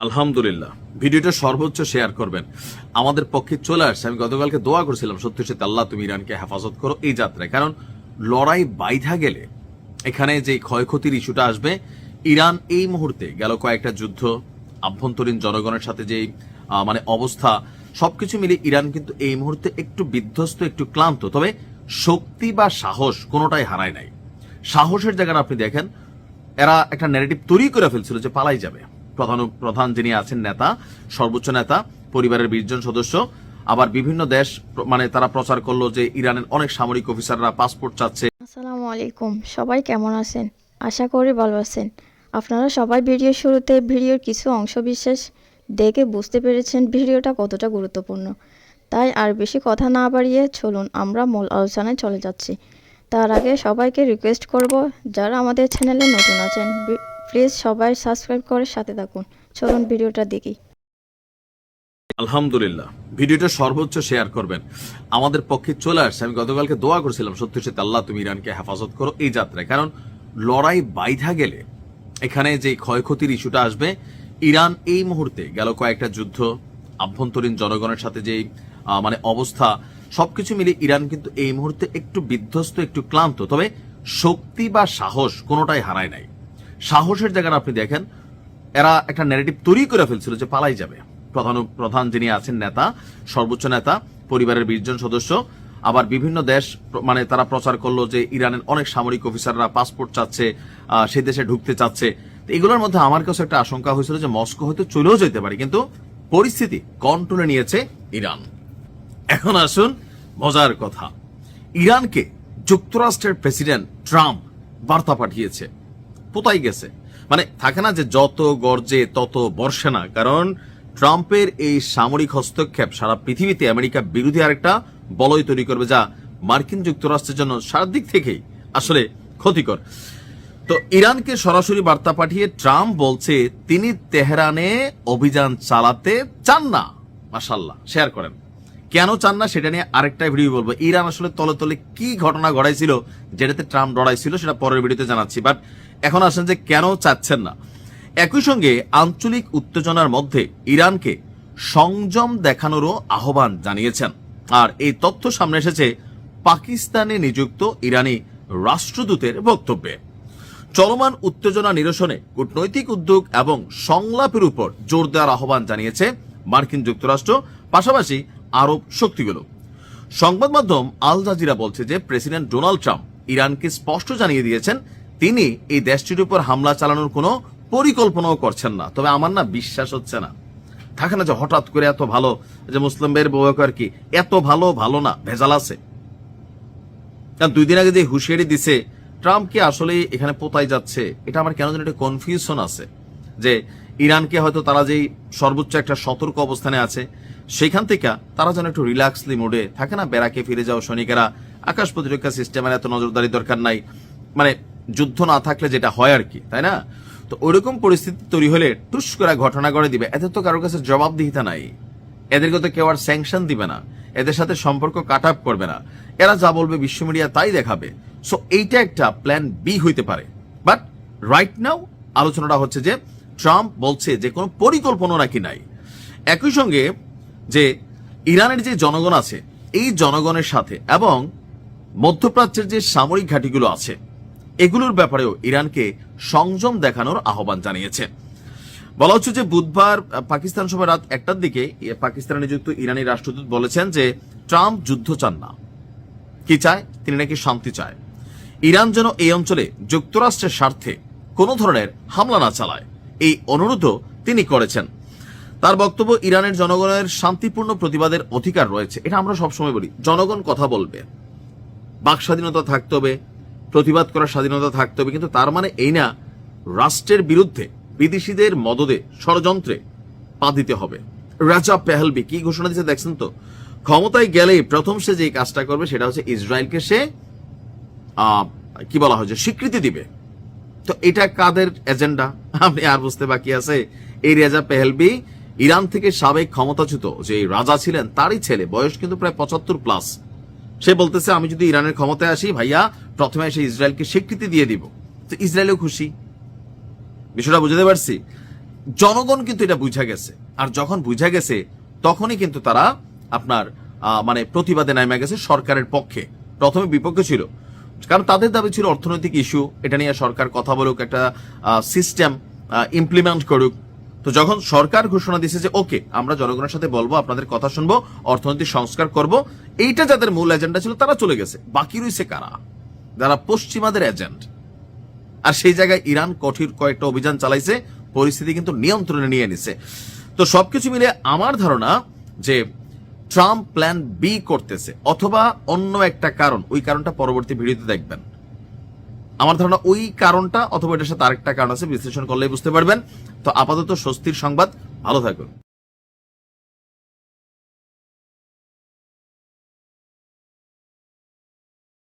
আলহামদুলিল্লাহ। ভিডিওটা সর্বোচ্চ শেয়ার করবেন। আমাদের পক্ষে চলে আসছে। আমি গতকালকে দোয়া করেছিলাম সত্যি সত্যি আল্লাহ তুমি ইরানকে হেফাজত করো এই যাত্রায়। কারণ লড়াই বাইধা গেলে এখানে যে ক্ষয়ক্ষতির ইস্যুটা আসবে, ইরান এই মুহূর্তে গেল কয়েকটা যুদ্ধ, আভ্যন্তরীণ জনগণের সাথে যে মানে অবস্থা, সবকিছু মিলে ইরান কিন্তু এই মুহূর্তে একটু বিধ্বস্ত, একটু ক্লান্ত। তবে শক্তি বা সাহস কোনোটাই হারায় নাই। সাহসের জায়গাটা আপনি দেখেন, এরা একটা ন্যারেটিভ তৈরি করে ফেলছিল যে পালাই যাবে। প্রধান প্রধান যিনি আছেন নেতা, সর্বোচ্চ নেতা, পরিবারের বিশ জন সদস্য, আবার বিভিন্ন দেশ মানে তারা প্রচার করল যে ইরানের অনেক সামরিক অফিসাররা পাসপোর্ট চাচ্ছে। আসসালামু আলাইকুম। সবাই কেমন আছেন? আশা করি ভালো আছেন। আপনারা সবাই ভিডিওর শুরুতে ভিডিওর কিছু অংশ বিশেষ দেখে বুঝতে পেরেছেন ভিডিওটা কতটা গুরুত্বপূর্ণ। তাই আর বেশি কথা না বাড়িয়ে চলুন আমরা মূল আলোচনায় চলে যাচ্ছি। তার আগে সবাইকে রিকোয়েস্ট করব, যারা আমাদের চ্যানেলে নতুন আছেন প্লিজ সবাই সাবস্ক্রাইব করে সাথে থাকুন। চলুন ভিডিওটা দেখি। আলহামদুলিল্লাহ। ভিডিওটা সর্বোচ্চ শেয়ার করবেন। আমাদের পক্ষে চলে আসছে। আমি গতকালকে দোয়া করেছিলাম, সত্যি সত্যি আল্লাহ তুমি ইরানকে হেফাজত করো এই যাত্রায়। কারণ লড়াই বাইধা গেলে এখানে যে ক্ষয়ক্ষতির ইস্যুটা আসবে, ইরান এই মুহূর্তে গেল কয়েকটা যুদ্ধ, আভ্যন্তরীণ জনগণের সাথে যে মানে অবস্থা, সবকিছু মিলে ইরান কিন্তু এই মুহূর্তে একটু বিধ্বস্ত, একটু ক্লান্ত। তবে শক্তি বা সাহস কোনোটাই হারায় নাই। সাহসের জায়গাটা আপনি দেখেন। এরা একটা ন্যারেটিভ তৈরি করে ফেলছিল যে পালাই যাবে। প্রধান প্রধান যিনি আছেন নেতা, সর্বোচ্চ নেতা, পরিবারের বিশ জন সদস্য, আবার বিভিন্ন দেশ মানে তারা প্রচার করল যে ইরানের অনেক সামরিক অফিসাররা পাসপোর্ট চাচ্ছে সেই দেশে ঢুকতে চাচ্ছে। এগুলোর মধ্যে আমার কাছে একটা আশঙ্কা হয়েছিল যে মস্কো হয়তো চলেও যেতে পারে, কিন্তু পরিস্থিতি কন্ট্রোলে নিয়েছে ইরান। এখন আসুন মজার কথা। ইরানকে যুক্তরাষ্ট্রের প্রেসিডেন্ট ট্রাম্প বার্তা পাঠিয়েছে। কোথায় গেছে? মানে থাকে না যে যত গর্জে তত বর্ষে না, কারণ ট্রাম্পের এই সামরিক হস্তক্ষেপ সারা পৃথিবীতে আমেরিকা বিরোধী আরেকটা বলয় তৈরি করবে যা মার্কিন যুক্তরাষ্ট্রের জন্য সারা দিক থেকেই আসলে ক্ষতিকর। তো ইরানকে সরাসরি বার্তা পাঠিয়ে ট্রাম্প বলছে, তিনি তেহরানে অভিযান চালাতে চান না। মাসাল্লাহ শেয়ার করেন। কেন চান না সেটা নিয়ে আরেকটা ভিডিও বলব। ইরান আসলে তলে তলে কি ঘটনা ঘটাইছিল, যেটাতে ট্রাম্প ডরাইছিল সেটা পরের ভিডিওতে জানাচ্ছি। বাট এখন আসেন যে কেন চাচ্ছেন না। একই সঙ্গে আঞ্চলিক উত্তেজনার মধ্যে ইরানকে সংযম দেখানোরও আহ্বান জানিয়েছেন। আর এই তথ্য সামনে এসেছে পাকিস্তানে নিযুক্ত ইরানি রাষ্ট্রদূতের বক্তব্যে। চলমান উত্তেজনা নিরসনে কূটনৈতিক উদ্যোগ এবং সংলাপের উপর জোর দেওয়ার আহ্বান জানিয়েছে মার্কিন যুক্তরাষ্ট্র। পাশাপাশি আরব শক্তিগুলো। সংবাদ মাধ্যম আল জাজিরা বলছে যে, প্রেসিডেন্ট ডোনাল্ড ট্রাম্প ইরানকে স্পষ্ট জানিয়ে দিয়েছেন, তিনি এই দেশটির উপর হামলা চালানোর কোনো পরিকল্পনাও করছেন না। তবে আমার না বিশ্বাস হচ্ছে না। থাকে না যে হঠাৎ করে এত ভালো, যে মুসলিম ভাইয়ের বউ আর কি, এত ভালো ভালো না, ভেজাল আছে। কারণ দুই দিন আগে যে হুঁশিয়ারি দিছে, ট্রাম্প কি আসলে এখানে পোতায় যাচ্ছে, এটা আমার কেন যেন একটা কনফিউশন আছে। যে ইরানকে হয়তো তারা যেই সর্বোচ্চ একটা সতর্ক অবস্থানে আছে সেখান থেকে তারা যেন একটু রিল্যাক্সলি মোডে থাকে না, বেড়াকে ফিরে যাও সৈনিকেরা। আকাশ প্রতিরক্ষা সিস্টেমের এত নজরদারি দরকার নাই। মানে যুদ্ধ না থাকলে যেটা হয় আর কি, তাই না? তো ওইরকম পরিস্থিতি তৈরি হলে টুস করে ঘটনা করে দিবে। এদের তো কারোর কাছে জবাবদিহিতা নাই। এদেরকে তো কেউ আর স্যাংশন দিবে না। এদের সাথে সম্পর্ক কাট আপ করবে না। এরা যা বলবে বিশ্ব মিডিয়া তাই দেখাবে। সো এইটা একটা প্ল্যান বি হইতে পারে। বাট রাইট নাও আলোচনাটা হচ্ছে যে ট্রাম্প বলছে যে কোনো পরিকল্পনা নাকি নাই। একই সঙ্গে যে ইরানের যে জনগণ আছে, এই জনগণের সাথে এবং মধ্যপ্রাচ্যের যে সামরিক ঘাঁটিগুলো আছে, এগুলোর ব্যাপারেও ইরানকে সংযম দেখানোর আহ্বান জানিয়েছে। বলা হচ্ছে যে বুধবার পাকিস্তান সময় রাত একটার দিকে পাকিস্তানে নিযুক্ত ইরানি রাষ্ট্রদূত বলেছেন যে ট্রাম্প যুদ্ধ চান না। কি চায়? তিনি নাকি শান্তি চায়। ইরান যেন এই অঞ্চলে যুক্তরাষ্ট্রের স্বার্থে কোনো ধরনের হামলা না চালায়। এই অনুরোধও তিনি করেছেন। তার বক্তব্য ইরানের জনগণের শান্তিপূর্ণ প্রতিবাদের অধিকার রয়েছে। এটা আমরা সবসময় বলি। জনগণ কথা বলবে। বাক স্বাধীনতা থাকতে হবে, প্রতিবাদ করার স্বাধীনতা থাকতে হবে, কিন্তু তার মানে এই না, রাষ্ট্রের বিরুদ্ধে বিদেশিদের মদদে ষড়যন্ত্রে পা দিতে হবে। রাজা পেহলবি কি ঘোষণা দিচ্ছে দেখছেন তো? ক্ষমতায় গেলেই প্রথম সে যে কাজটা করবে সেটা হচ্ছে ইসরায়েলকে সে কি বলা হয় যে, স্বীকৃতি দিবে। তো এটা কাদের এজেন্ডা? আপনি আর বুঝতে বাকি আছে। এই রেজা পেহেলবি ইরান থেকে সাবেক ক্ষমতাচ্যুত যে রাজা ছিলেন, তারই ছেলে, বয়স কিন্তু প্রায় পঁচাত্তর প্লাস সে বলতেছে, আমি যদি ইরানের ক্ষমতায় আসি, ভাইয়া, প্রথমে এসে ইসরায়েলকে স্বীকৃতি দিয়ে দিব। তো ইসরায়েলও খুশি। বিষয়টা বুঝতে পারছি? জনগণ কিন্তু এটা বুঝা গেছে। আর যখন বুঝা গেছে, তখনই কিন্তু তারা আপনার মানে প্রতিবাদে নেমে গেছে সরকারের পক্ষে। প্রথমে বিপক্ষে ছিল। কারণ তাদের দাবি ছিল অর্থনৈতিক ইস্যু এটা নিয়ে সরকার কথা বলুক, একটা সিস্টেম ইমপ্লিমেন্ট করুক। তো যখন সরকার ঘোষণা দিয়েছে যে, ওকে, আমরা জনগণের সাথে বলব, আপনাদের কথা শুনব, অর্থনৈতিক সংস্কার করব, এইটা যাদের মূল এজেন্ডা ছিল, তারা চলে গেছে। বাকি রয়েছে কারা? যারা পশ্চিমাদের এজেন্ট আর সেই জায়গায় ইরান কঠিন কয়েকটা অভিযান চালাইছে, পরিস্থিতি কিন্তু নিয়ন্ত্রণে নিয়ে নিছে। তো সবকিছু মিলে আমার ধারণা যে ট্রাম্প প্ল্যান বি করতেছে, অথবা অন্য একটা কারণ, ওই কারণটা পরবর্তী ভিডিওতে দেখবেন। আমার ধারণা ওই কারণটা, অথবা এটার সাথে আরেকটা কারণ আছে, বিশ্লেষণ করলেই বুঝতে পারবেন। তো আপাতত স্বস্তির সংবাদ, ভালো থাকুন।